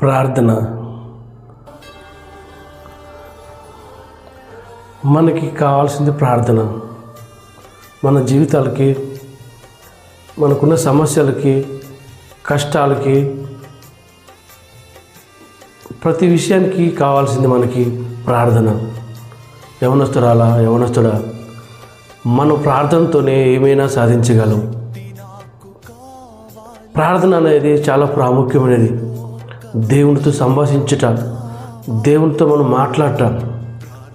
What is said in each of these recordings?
ప్రార్థన. మనకి కావాల్సింది ప్రార్థన. మన జీవితాలకి మనకున్న సమస్యలకి కష్టాలకి ప్రతి విషయానికి కావాల్సింది మనకి ప్రార్థన. యవనస్తురాలా యవనస్తుడా మనం ప్రార్థనతోనే ఏమైనా సాధించగలం. ప్రార్థన అనేది చాలా ప్రాముఖ్యమైనది. దేవునితో సంభాషించుట దేవునితో మనం మాట్లాడట.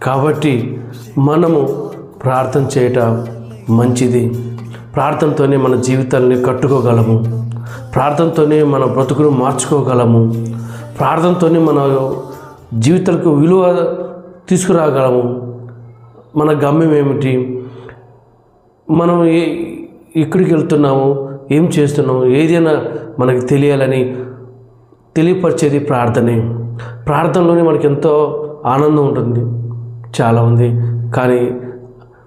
కాబట్టి మనము ప్రార్థన చేయట మంచిది. ప్రార్థనతోనే మన జీవితాలని కట్టుకోగలము. ప్రార్థనతోనే మన బ్రతుకును మార్చుకోగలము. ప్రార్థనతోనే మన జీవితాలకు విలువ తీసుకురాగలము. మన గమ్యం ఏమిటి? మనం ఏ ఎక్కడికి వెళ్తున్నాము? ఏం చేస్తున్నాము? ఏదైనా మనకి తెలియాలని తెలియపరిచేది ప్రార్థనే. ప్రార్థనలోనే మనకి ఎంతో ఆనందం ఉంటుంది. చాలా ఉంది. కానీ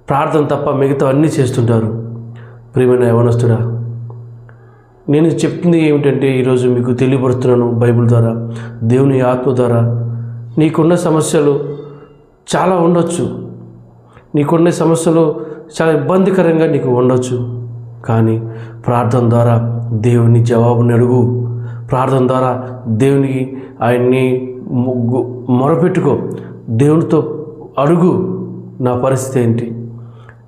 ప్రార్థన తప్ప మిగతా అన్నీ చేస్తుంటారు. ప్రియమైన యవనస్తుడా నేను చెప్తుంది ఏమిటంటే ఈరోజు మీకు తెలియపరుస్తున్నాను బైబిల్ ద్వారా దేవుని ఆత్మ ద్వారా. నీకున్న సమస్యలు చాలా ఉండొచ్చు. నీకున్న సమస్యలు చాలా ఇబ్బందికరంగా నీకు ఉండొచ్చు. కానీ ప్రార్థన ద్వారా దేవుని జవాబుని అడుగు. ప్రార్థన ద్వారా దేవునికి ఆయన్ని మొరపెట్టుకో. దేవునితో అడుగు నా పరిస్థితి ఏంటి?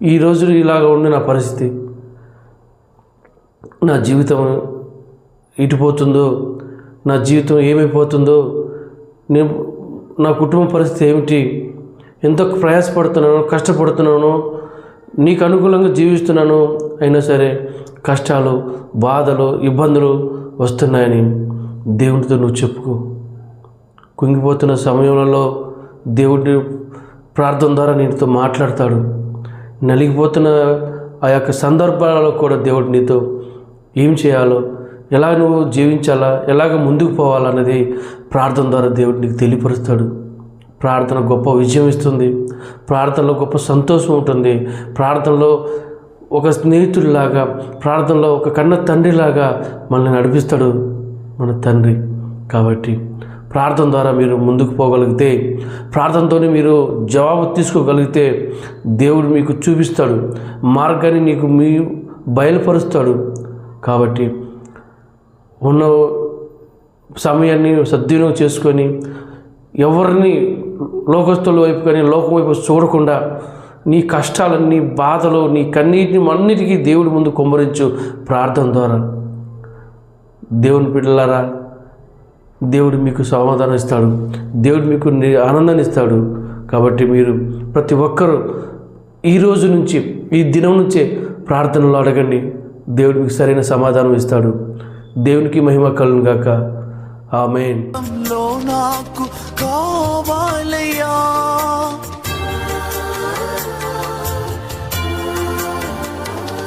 ఈ రోజు ఇలాగ ఉంది నా పరిస్థితి. నా జీవితం ఇటుపోతుందో నా జీవితం ఏమైపోతుందో నేను నా కుటుంబ పరిస్థితి ఏమిటి? ఎంత ప్రయాసపడుతున్నానో కష్టపడుతున్నానో నీకు అనుకూలంగా జీవిస్తున్నాను అయినా సరే కష్టాలు బాధలు ఇబ్బందులు వస్తున్నాయని దేవునితో నువ్వు చెప్పుకో. కుంగిపోతున్న సమయంలో దేవుడి ప్రార్థన ద్వారా నీతో మాట్లాడతాడు. నలిగిపోతున్న ఆ యొక్క సందర్భాలలో కూడా దేవుడు నీతో ఏం చేయాలో ఎలా నువ్వు జీవించాలా ఎలాగ ముందుకు పోవాలన్నది ప్రార్థన ద్వారా దేవుడు నీకు తెలియపరుస్తాడు. ప్రార్థన గొప్ప విజయం ఇస్తుంది. ప్రార్థనలో గొప్ప సంతోషం ఉంటుంది. ప్రార్థనలో ఒక స్నేహితుడిలాగా ప్రార్థనలో ఒక కన్న తండ్రిలాగా మనల్ని నడిపిస్తాడు మన తండ్రి. కాబట్టి ప్రార్థన ద్వారా మీరు ముందుకు పోగలిగితే ప్రార్థనతోనే మీరు జవాబు తీసుకోగలిగితే దేవుడు మీకు చూపిస్తాడు మార్గాన్ని నీకు మీ బయలుపరుస్తాడు. కాబట్టి ఉన్న సమయాన్ని సద్వినియోగం చేసుకొని ఎవరిని లోకస్తుల వైపు కానీ లోకం వైపు చూడకుండా నీ కష్టాలన్నీ బాధలు నీ కన్నీటిని అన్నిటికీ దేవుడి ముందు కుమ్మరించు ప్రార్థన ద్వారా. దేవుని బిడ్డలారా దేవుడు మీకు సమాధానం ఇస్తాడు. దేవుడు మీకు ఆనందాన్ని ఇస్తాడు. కాబట్టి మీరు ప్రతి ఒక్కరూ ఈ రోజు నుంచి ఈ దినం నుంచే ప్రార్థనలు అడగండి. దేవుడు మీకు సరైన సమాధానం ఇస్తాడు. దేవునికి మహిమ కలుగును గాక ఆమెన్. లో నాకు